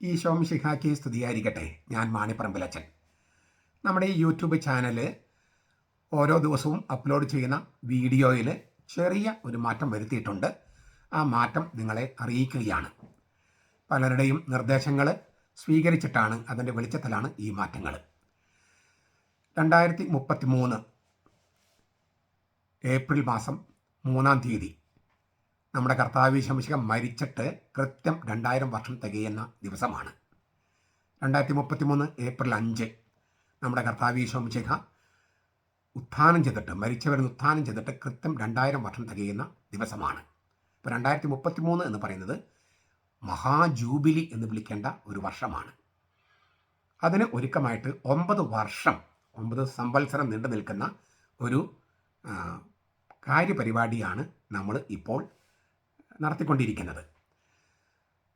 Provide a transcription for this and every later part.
ഈ ശോംശിഖാക്കി സ്തുതിയായിരിക്കട്ടെ. ഞാൻ മാണിപ്പറമ്പിലച്ചൻ. നമ്മുടെ ഈ യൂട്യൂബ് ചാനൽ ഓരോ ദിവസവും അപ്ലോഡ് ചെയ്യുന്ന വീഡിയോയിൽ ചെറിയ ഒരു മാറ്റം വരുത്തിയിട്ടുണ്ട്. ആ മാറ്റം നിങ്ങളെ അറിയിക്കുകയാണ്. പലരുടെയും നിർദ്ദേശങ്ങൾ സ്വീകരിച്ചിട്ടാണ് അതിന്റെ വെളിച്ചത്തിലാണ് ഈ മാറ്റങ്ങൾ രണ്ടായിരത്തി മുപ്പത്തി മൂന്ന് ഏപ്രിൽ മാസം മൂന്നാം തീയതി നമ്മുടെ കർത്താവ് ശംശികം മരിച്ചിട്ട് കൃത്യം രണ്ടായിരം വർഷം തികയുന്ന ദിവസമാണ്. രണ്ടായിരത്തി മുപ്പത്തി മൂന്ന് ഏപ്രിൽ അഞ്ച് നമ്മുടെ കർത്താവ് ശംശിക ഉത്ഥാനം ചെയ്തിട്ട് മരിച്ചവരിൽ ഉത്ഥാനം ചെയ്തിട്ട് കൃത്യം രണ്ടായിരം വർഷം തികയുന്ന ദിവസമാണ്. ഇപ്പോൾ രണ്ടായിരത്തി മുപ്പത്തി മൂന്ന് എന്ന് പറയുന്നത് മഹാജൂബിലി എന്ന് വിളിക്കേണ്ട ഒരു വർഷമാണ്. അതിന് ഒരുക്കമായിട്ട് ഒമ്പത് വർഷം ഒമ്പത് സംവത്സരം നീണ്ടു നിൽക്കുന്ന ഒരു കാര്യപരിപാടിയാണ് നമ്മൾ ഇപ്പോൾ നടത്തിക്കൊണ്ടിരിക്കുന്നത്.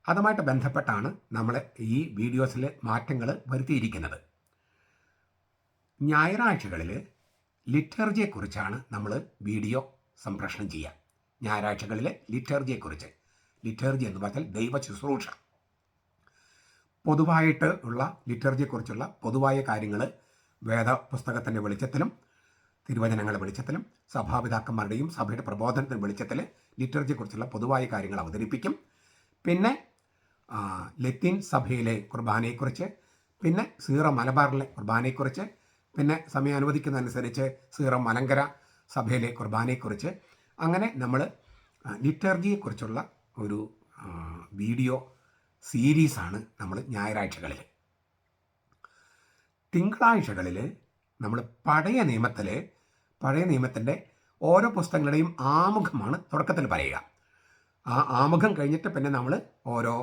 അതുമായിട്ട് ബന്ധപ്പെട്ടാണ് നമ്മൾ ഈ വീഡിയോസിലെ മാറ്റങ്ങൾ വരുത്തിയിരിക്കുന്നത്. ഞായറാഴ്ചകളിൽ ലിറ്റർജിയെക്കുറിച്ചാണ് നമ്മൾ വീഡിയോ സംപ്രേഷണം ചെയ്യുക. ഞായറാഴ്ചകളിലെ ലിറ്റർജിയെക്കുറിച്ച്. ലിറ്റർജി എന്ന് പറഞ്ഞാൽ ദൈവ ശുശ്രൂഷ. പൊതുവായിട്ട് ഉള്ള ലിറ്റർജിയെക്കുറിച്ചുള്ള പൊതുവായ കാര്യങ്ങൾ വേദ പുസ്തകത്തിന്റെ വെളിച്ചത്തിലും തിരുവചനങ്ങളുടെ വെളിച്ചത്തിലും സഭാപിതാക്കന്മാരുടെയും സഭയുടെ പ്രബോധനത്തിന്റെ വെളിച്ചത്തിൽ ലിറ്റർജിയെക്കുറിച്ചുള്ള പൊതുവായ കാര്യങ്ങൾ അവതരിപ്പിക്കും. പിന്നെ ലത്തീൻ സഭയിലെ കുർബാനയെക്കുറിച്ച് പിന്നെ സീറോ മലബാറിലെ കുർബാനയെക്കുറിച്ച് പിന്നെ സമയം അനുവദിക്കുന്നതനുസരിച്ച് സീറോ മലങ്കര സഭയിലെ കുർബാനയെക്കുറിച്ച്. അങ്ങനെ നമ്മൾ ലിറ്റർജിയെക്കുറിച്ചുള്ള ഒരു വീഡിയോ സീരീസാണ് നമ്മൾ ഞായറാഴ്ചകളിൽ തിങ്കളാഴ്ചകളിൽ നമ്മൾ പഴയ നിയമത്തിൽ പഴയ നിയമത്തിന്റെ ഓരോ പുസ്തകങ്ങളുടെയും ആമുഖമാണ് തുടക്കത്തിൽ പറയുക. ആ ആമുഖം കഴിഞ്ഞിട്ട് പിന്നെ നമ്മൾ ഓരോ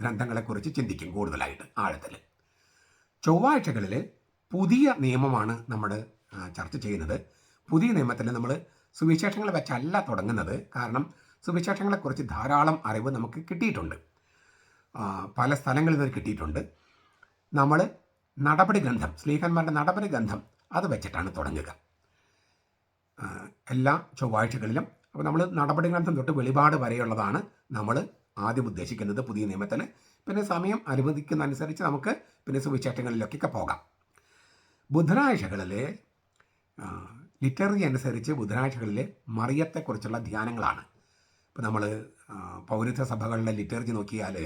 ഗ്രന്ഥങ്ങളെക്കുറിച്ച് ചിന്തിക്കും കൂടുതലായിട്ട് ആഴത്തിൽ. ചൊവ്വാഴ്ചകളിൽ പുതിയ നിയമമാണ് നമ്മൾ ചർച്ച ചെയ്യുന്നത്. പുതിയ നിയമത്തിൽ നമ്മൾ സുവിശേഷങ്ങൾ വെച്ചല്ല തുടങ്ങുന്നത്. കാരണം സുവിശേഷങ്ങളെക്കുറിച്ച് ധാരാളം അറിവ് നമുക്ക് കിട്ടിയിട്ടുണ്ട്. പല സ്ഥലങ്ങളിൽ നിന്ന് കിട്ടിയിട്ടുണ്ട്. നമ്മൾ നടപടി ഗ്രന്ഥം സ്ലീഹന്മാരുടെ നടപടി ഗ്രന്ഥം അത് വെച്ചിട്ടാണ് തുടങ്ങുക. എല്ലാ ചൊവ്വാഴ്ചകളിലും. അപ്പോൾ നമ്മൾ നടപടി ഗ്രന്ഥം തൊട്ട് വെളിപാട് വരെയുള്ളതാണ് നമ്മൾ ആദ്യം ഉദ്ദേശിക്കുന്നത് പുതിയ നിയമത്തിൽ പിന്നെ സമയം അനുവദിക്കുന്ന അനുസരിച്ച് നമുക്ക് പിന്നെ സുവിശേഷങ്ങളിലേക്കൊക്കെ പോകാം. ബുധനാഴ്ചകളിൽ ലിറ്ററി അനുസരിച്ച് ബുധനാഴ്ചകളിൽ മറിയത്തെക്കുറിച്ചുള്ള ധ്യാനങ്ങളാണ്. ഇപ്പോൾ നമ്മൾ പൗരത്വ സഭകളിലെ ലിറ്റർജി നോക്കിയാൽ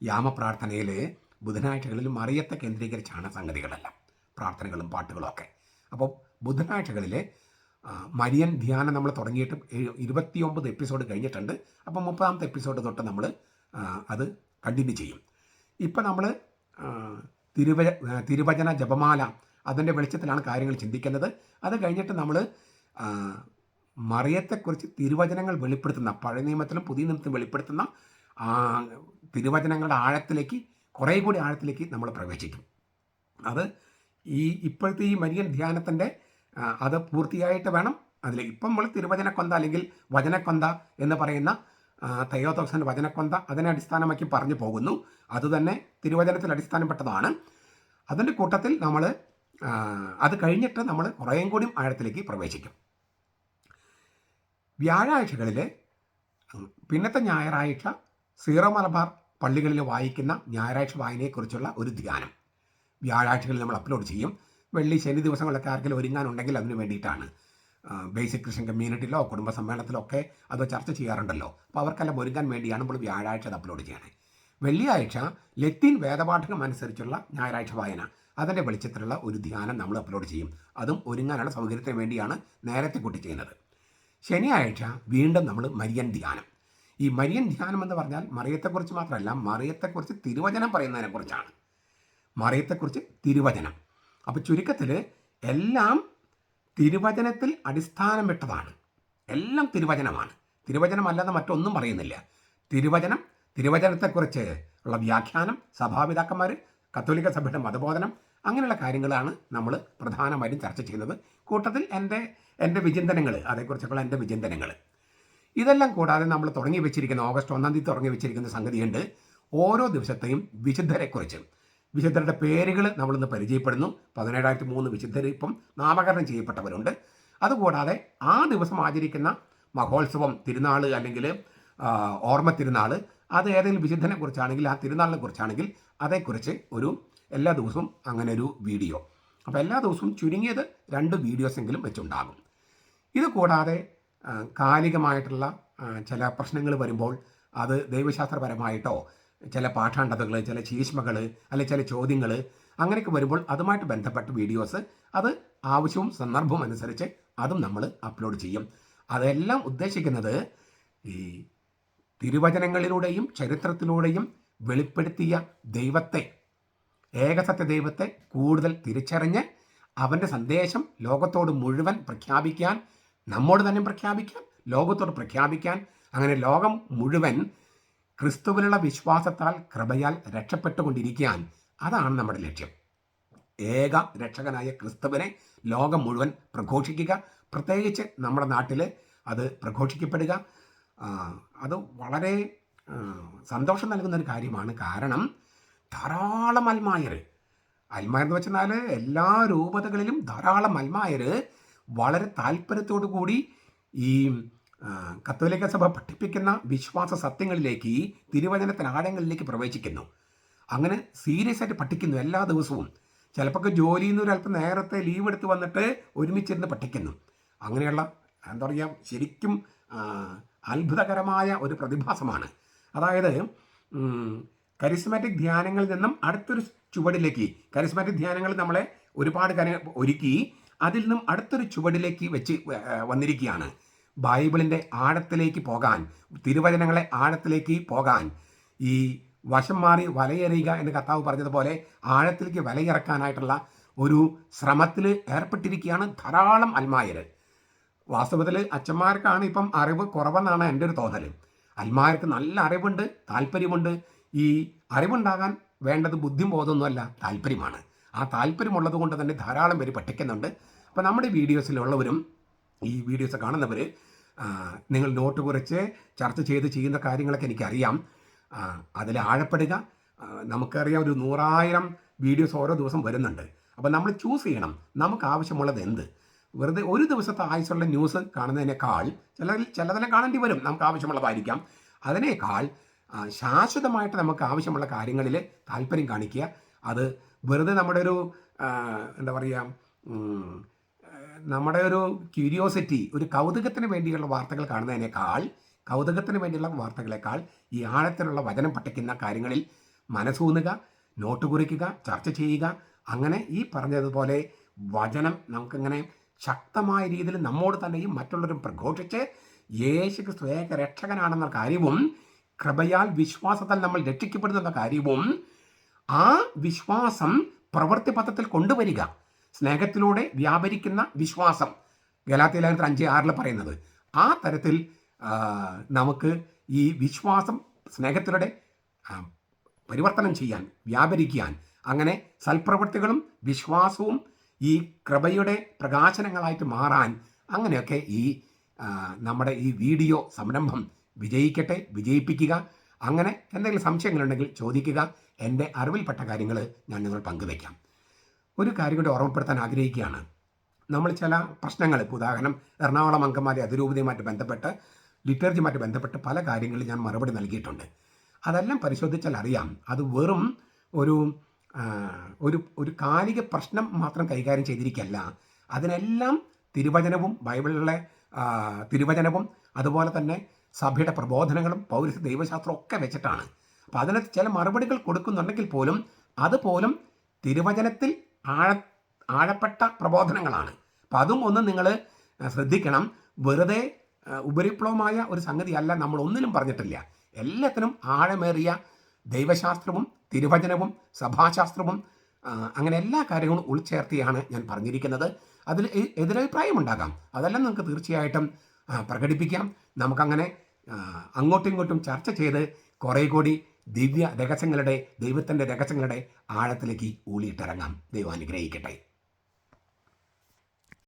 യാമപ്രാർത്ഥനയിൽ ബുധനാഴ്ചകളിൽ മറിയത്തെ കേന്ദ്രീകരിച്ചാണ് സംഗതികളെല്ലാം. പ്രാർത്ഥനകളും പാട്ടുകളും ഒക്കെ. അപ്പോൾ ബുധനാഴ്ചകളിൽ മരിയൻ ധ്യാനം നമ്മൾ തുടങ്ങിയിട്ട് ഇരുപത്തിയൊമ്പത് എപ്പിസോഡ് കഴിഞ്ഞിട്ടുണ്ട്. അപ്പോൾ മുപ്പതാമത്തെ എപ്പിസോഡ് തൊട്ട് നമ്മൾ അത് കണ്ടിന്യൂ ചെയ്യും. ഇപ്പം നമ്മൾ തിരുവ തിരുവചന ജപമാല അതിന്റെ വെളിച്ചത്തിലാണ് കാര്യങ്ങൾ ചിന്തിക്കുന്നത്. അത് കഴിഞ്ഞിട്ട് നമ്മൾ മറിയത്തെക്കുറിച്ച് തിരുവചനങ്ങൾ വെളിപ്പെടുത്തുന്ന പഴയ നിയമത്തിലും പുതിയ നിയമത്തിലും വെളിപ്പെടുത്തുന്ന തിരുവചനങ്ങളുടെ ആഴത്തിലേക്ക് കുറേ കൂടി ആഴത്തിലേക്ക് നമ്മൾ പ്രവേശിക്കും. അത് ഈ ഇപ്പോഴത്തെ ഈ മരിയൻ ധ്യാനത്തിന്റെ അത് പൂർത്തിയായിട്ട് വേണം. അതിൽ ഇപ്പം നമ്മൾ തിരുവചനക്കൊന്ത അല്ലെങ്കിൽ വചനക്കൊന്ത എന്ന് പറയുന്ന തയ്യോത്തോക്സന്റെ വചനക്കൊന്ത അതിനെ അടിസ്ഥാനമാക്കി പറഞ്ഞു പോകുന്നു. അതുതന്നെ തിരുവചനത്തിൽ അടിസ്ഥാനപ്പെട്ടതാണ്. അതിന്റെ കൂട്ടത്തിൽ നമ്മൾ അത് കഴിഞ്ഞിട്ട് നമ്മൾ കുറേയും കൂടി ആഴത്തിലേക്ക് പ്രവേശിക്കും. വ്യാഴാഴ്ചകളിൽ പിന്നത്തെ ഞായറാഴ്ച സീറോ മലബാർ പള്ളികളിൽ വായിക്കുന്ന ഞായറാഴ്ച വായനയെക്കുറിച്ചുള്ള ഒരു ധ്യാനം. വ്യാഴാഴ്ചകളിൽ നമ്മൾ അപ്ലോഡ് ചെയ്യും. വെള്ളി ശനി ദിവസങ്ങളിലൊക്കെ ആർക്കെങ്കിലും ഒരുങ്ങാനുണ്ടെങ്കിൽ അതിന് വേണ്ടിയിട്ടാണ്. ബേസിക് ക്രിസ്ത്യൻ കമ്മ്യൂണിറ്റിയിലോ കുടുംബ സമ്മേളനത്തിലോ ഒക്കെ അത് ചർച്ച ചെയ്യാറുണ്ടല്ലോ. അപ്പോൾ അവർക്കെല്ലാം ഒരുങ്ങാൻ വേണ്ടിയാണ് നമ്മൾ വ്യാഴാഴ്ച അത് അപ്ലോഡ് ചെയ്യണേ. വെള്ളിയാഴ്ച ലത്തീൻ വേദപാഠകം അനുസരിച്ചുള്ള ഞായറാഴ്ച വായന. അതിന്റെ വെളിച്ചത്തിലുള്ള ഒരു ധ്യാനം നമ്മൾ അപ്ലോഡ് ചെയ്യും. അതും ഒരുങ്ങാനുള്ള സൗകര്യത്തിന് വേണ്ടിയാണ് നേരത്തെ കൂട്ടി ചെയ്യുന്നത്. ശനിയാഴ്ച വീണ്ടും നമ്മൾ മരിയൻ ധ്യാനം. ഈ മരിയൻ ധ്യാനം എന്ന് പറഞ്ഞാൽ മറിയത്തെക്കുറിച്ച് മാത്രമല്ല മറിയത്തെക്കുറിച്ച് തിരുവചനം പറയുന്നതിനെക്കുറിച്ചാണ്. മറിയത്തെക്കുറിച്ച് തിരുവചനം. അപ്പോൾ ചുരുക്കത്തിൽ എല്ലാം തിരുവചനത്തിൽ അടിസ്ഥാനം വിട്ടതാണ് എല്ലാം തിരുവചനമാണ്. തിരുവചനമല്ലാതെ മറ്റൊന്നും പറയുന്നില്ല. തിരുവചനം തിരുവചനത്തെക്കുറിച്ച് ഉള്ള വ്യാഖ്യാനം സഭാപിതാക്കന്മാർ കത്തോലിക്ക സഭയുടെ മതബോധനം അങ്ങനെയുള്ള കാര്യങ്ങളാണ് നമ്മൾ പ്രധാനമായും ചർച്ച ചെയ്യുന്നത്. കൂട്ടത്തിൽ എന്റെ എന്റെ വിചിന്തനങ്ങൾ അതേക്കുറിച്ചൊക്കെയുള്ള എന്റെ വിചിന്തനങ്ങൾ ഇതെല്ലാം കൂടാതെ നമ്മൾ തുടങ്ങി വെച്ചിരിക്കുന്ന ഓഗസ്റ്റ് ഒന്നാം തീയതി തുടങ്ങി വെച്ചിരിക്കുന്ന സംഗതിയുണ്ട്. ഓരോ ദിവസത്തെയും വിശുദ്ധരെക്കുറിച്ച്. വിശുദ്ധരുടെ പേരുകൾ നമ്മളിന്ന് പരിചയപ്പെടുന്നു. പതിനേഴായിരത്തി മൂന്ന് വിശുദ്ധർ ഇപ്പം നാമകരണം ചെയ്യപ്പെട്ടവരുണ്ട്. അതുകൂടാതെ ആ ദിവസം ആചരിക്കുന്ന മഹോത്സവം തിരുനാൾ അല്ലെങ്കിൽ ഓർമ്മ തിരുനാൾ അത് ഏതെങ്കിലും വിശുദ്ധനെ കുറിച്ചാണെങ്കിൽ ആ തിരുനാളിനെ കുറിച്ചാണെങ്കിൽ അതേക്കുറിച്ച് ഒരു എല്ലാ ദിവസവും അങ്ങനെ ഒരു വീഡിയോ. അപ്പോൾ എല്ലാ ദിവസവും ചുരുങ്ങിയത് രണ്ട് വീഡിയോസെങ്കിലും വെച്ചുണ്ടാകും. ഇത് കൂടാതെ കാലികമായിട്ടുള്ള ചില പ്രശ്നങ്ങൾ വരുമ്പോൾ അത് ദൈവശാസ്ത്രപരമായിട്ടോ ചില പാഠാണ്ടതകൾ ചില ചീഷ്മകൾ അല്ലെങ്കിൽ ചില ചോദ്യങ്ങൾ അങ്ങനെയൊക്കെ വരുമ്പോൾ അതുമായിട്ട് ബന്ധപ്പെട്ട വീഡിയോസ് അത് ആവശ്യവും സന്ദർഭവും അനുസരിച്ച് അതും നമ്മൾ അപ്ലോഡ് ചെയ്യും. അതെല്ലാം ഉദ്ദേശിക്കുന്നത് ഈ തിരുവചനങ്ങളിലൂടെയും ചരിത്രത്തിലൂടെയും വെളിപ്പെടുത്തിയ ദൈവത്തെ ഏകസത്യ ദൈവത്തെ കൂടുതൽ തിരിച്ചറിഞ്ഞ് അവന്റെ സന്ദേശം ലോകത്തോട് മുഴുവൻ പ്രഖ്യാപിക്കാൻ നമ്മോട് തന്നെ പ്രഖ്യാപിക്കാം ലോകത്തോട് പ്രഖ്യാപിക്കാൻ അങ്ങനെ ലോകം മുഴുവൻ ക്രിസ്തുവിലുള്ള വിശ്വാസത്താൽ കൃപയാൽ രക്ഷപ്പെട്ടുകൊണ്ടിരിക്കാൻ അതാണ് നമ്മുടെ ലക്ഷ്യം. ഏക രക്ഷകനായ ക്രിസ്തുവിനെ ലോകം മുഴുവൻ പ്രഘോഷിക്കുക. പ്രത്യേകിച്ച് നമ്മുടെ നാട്ടിൽ അത് പ്രഘോഷിക്കപ്പെടുക. അത് വളരെ സന്തോഷം നൽകുന്ന ഒരു കാര്യമാണ്. കാരണം ധാരാളം അൽമായർ അൽമായർ എന്ന് വെച്ചാൽ എല്ലാ രൂപതകളിലും ധാരാളം അൽമായർ വളരെ താല്പര്യത്തോടു കൂടി ഈ കത്തോലിക്ക സഭ പഠിപ്പിക്കുന്ന വിശ്വാസ സത്യങ്ങളിലേക്ക് ഈ തിരുവചനത്തിന് ആഴങ്ങളിലേക്ക് പ്രവേശിക്കുന്നു. അങ്ങനെ സീരിയസ് ആയിട്ട് പഠിക്കുന്നു എല്ലാ ദിവസവും. ചിലപ്പോൾ ജോലിയിൽ നിന്ന് ഒരല്പം നേരത്തെ ലീവ് എടുത്ത് വന്നിട്ട് ഒരുമിച്ചിരുന്ന് പഠിക്കുന്നു. അങ്ങനെയുള്ള എന്താ പറയുക ശരിക്കും അത്ഭുതകരമായ ഒരു പ്രതിഭാസമാണ്. അതായത് കരിസ്മാറ്റിക് ധ്യാനങ്ങളിൽ നിന്നും അടുത്തൊരു ചുവടിലേക്ക് കരിസ്മാറ്റിക് ധ്യാനങ്ങൾ നമ്മളെ ഒരുപാട് കാര്യങ്ങൾ ഒരുക്കി അതിൽ നിന്നും അടുത്തൊരു ചുവടിലേക്ക് വെച്ച് വന്നിരിക്കുകയാണ്. ബൈബിളിന്റെ ആഴത്തിലേക്ക് പോകാൻ തിരുവചനങ്ങളെ ആഴത്തിലേക്ക് പോകാൻ ഈ വശം മാറി വലയെറിയുക എന്ന് കർത്താവ് പറഞ്ഞതുപോലെ ആഴത്തിലേക്ക് വലയിറക്കാനായിട്ടുള്ള ഒരു ശ്രമത്തിൽ ഏർപ്പെട്ടിരിക്കുകയാണ് ധാരാളം അൽമായർ വാസ്തവത്തിൽ അച്ഛന്മാർക്കാണ് ഇപ്പം അറിവ് കുറവെന്നാണ് എന്റെ ഒരു തോന്നൽ അൽമാർക്ക് നല്ല അറിവുണ്ട് താല്പര്യമുണ്ട്. ഈ അറിവുണ്ടാകാൻ വേണ്ടത് ബുദ്ധിബോധമൊന്നുമല്ല താല്പര്യമാണ്. ആ താല്പര്യമുള്ളത് കൊണ്ട് തന്നെ ധാരാളം പേര് പഠിക്കുന്നുണ്ട്. അപ്പോൾ നമ്മുടെ വീഡിയോസിലുള്ളവരും ഈ വീഡിയോസ് കാണുന്നവർ നിങ്ങൾ നോട്ട് കുറിച്ച് ചർച്ച ചെയ്ത് ചെയ്യുന്ന കാര്യങ്ങളൊക്കെ എനിക്കറിയാം. അതിൽ ആഴപ്പെടുക. നമുക്കറിയാം ഒരു നൂറായിരം വീഡിയോസ് ഓരോ ദിവസം വരുന്നുണ്ട്. അപ്പോൾ നമ്മൾ ചൂസ് ചെയ്യണം. നമുക്ക് ആവശ്യമുള്ളത് എന്ത്? വെറുതെ ഒരു ദിവസത്തെ ആയുസുള്ള ന്യൂസ് കാണുന്നതിനേക്കാൾ ചില ചിലതെല്ലാം കാണേണ്ടി വരും. നമുക്ക് ആവശ്യമുള്ളതായിരിക്കാം. അതിനേക്കാൾ ശാശ്വതമായിട്ട് നമുക്ക് ആവശ്യമുള്ള കാര്യങ്ങളിൽ താല്പര്യം കാണിക്കുക. അത് വെറുതെ നമ്മുടെ ഒരു എന്താ പറയുക നമ്മുടെ ഒരു ക്യൂരിയോസിറ്റി ഒരു കൗതുകത്തിന് വേണ്ടിയുള്ള വാർത്തകൾ കാണുന്നതിനേക്കാൾ കൗതുകത്തിന് വേണ്ടിയുള്ള വാർത്തകളെക്കാൾ ഈ ആഴത്തിലുള്ള വചനം പഠിക്കുന്ന കാര്യങ്ങളിൽ മനസ്സൂന്നുക നോട്ട് കുറിക്കുക ചർച്ച ചെയ്യുക. അങ്ങനെ ഈ പറഞ്ഞതുപോലെ വചനം നമുക്കിങ്ങനെ ശക്തമായ രീതിയിൽ നമ്മോട് തന്നെയും മറ്റുള്ളവരും പ്രഘോഷിച്ച് യേശു ക്രിസ്തു ഏക രക്ഷകനാണെന്ന കാര്യവും കൃപയാൽ വിശ്വാസത്താൽ നമ്മൾ രക്ഷിക്കപ്പെടുന്ന കാര്യവും ആ വിശ്വാസം പ്രവൃത്തി പത്രത്തിൽ കൊണ്ടുവരിക. സ്നേഹത്തിലൂടെ വ്യാപരിക്കുന്ന വിശ്വാസം. ഗലാത്തി ലേഖനത്തിൽ അഞ്ച് ആറിൽ പറയുന്നത് ആ തരത്തിൽ നമുക്ക് ഈ വിശ്വാസം സ്നേഹത്തിലൂടെ പരിവർത്തനം ചെയ്യാൻ വ്യാപരിക്കാൻ അങ്ങനെ സൽപ്രവൃത്തികളും വിശ്വാസവും ഈ കൃപയുടെ പ്രകാശനങ്ങളായിട്ട് മാറാൻ അങ്ങനെയൊക്കെ ഈ നമ്മുടെ ഈ വീഡിയോ സംരംഭം വിജയിക്കട്ടെ വിജയിപ്പിക്കുക. അങ്ങനെ എന്തെങ്കിലും സംശയങ്ങളുണ്ടെങ്കിൽ ചോദിക്കുക. എന്റെ അറിവിൽപ്പെട്ട കാര്യങ്ങൾ ഞാൻ നിങ്ങൾ പങ്കുവയ്ക്കാം. ഒരു കാര്യം കൂടി ഓർമ്മപ്പെടുത്താൻ ആഗ്രഹിക്കുകയാണ്. നമ്മൾ ചില പ്രശ്നങ്ങൾ ഉദാഹരണം എറണാകുളം അങ്കമാലി അതിരൂപതയുമായിട്ട് ബന്ധപ്പെട്ട് ലിറ്റർജിയുമായിട്ട് ബന്ധപ്പെട്ട് പല കാര്യങ്ങളിൽ ഞാൻ മറുപടി നൽകിയിട്ടുണ്ട്. അതെല്ലാം പരിശോധിച്ചാൽ അറിയാം. അത് വെറും ഒരു ഒരു ഒരു കാലിക പ്രശ്നം മാത്രം കൈകാര്യം ചെയ്തിരിക്കല്ല അതിനെല്ലാം തിരുവചനവും ബൈബിളിലെ തിരുവചനവും അതുപോലെ തന്നെ സഭയുടെ പ്രബോധനങ്ങളും പൗരസ്യ ദൈവശാസ്ത്രവും ഒക്കെ വെച്ചിട്ടാണ്. അപ്പോൾ അതിന് ചില മറുപടികൾ കൊടുക്കുന്നുണ്ടെങ്കിൽ പോലും അതുപോലും തിരുവചനത്തിൽ ആഴ ആഴപ്പെട്ട പ്രബോധനങ്ങളാണ്. അപ്പം അതും ഒന്ന് നിങ്ങൾ ശ്രദ്ധിക്കണം. വെറുതെ ഉപരിപ്ലവമായ ഒരു സംഗതിയല്ല നമ്മൾ ഒന്നിലും പറഞ്ഞിട്ടില്ല. എല്ലാത്തിനും ആഴമേറിയ ദൈവശാസ്ത്രവും തിരുവചനവും സഭാശാസ്ത്രവും അങ്ങനെ എല്ലാ കാര്യങ്ങളും ഉൾച്ചേർത്തിയാണ് ഞാൻ പറഞ്ഞിരിക്കുന്നത്. അതിൽ എതിരഭിപ്രായം ഉണ്ടാകാം. അതെല്ലാം നിങ്ങൾക്ക് തീർച്ചയായിട്ടും പ്രകടിപ്പിക്കാം. നമുക്കങ്ങനെ അങ്ങോട്ടും ഇങ്ങോട്ടും ചർച്ച ചെയ്ത് കുറേ കൂടി ദിവ്യ രഹസ്യങ്ങളുടെ ദൈവത്തിന്റെ രഹസ്യങ്ങളുടെ ആഴത്തിലേക്ക് ഊളിയിട്ടിറങ്ങാം. ദൈവം അനുഗ്രഹിക്കട്ടെ.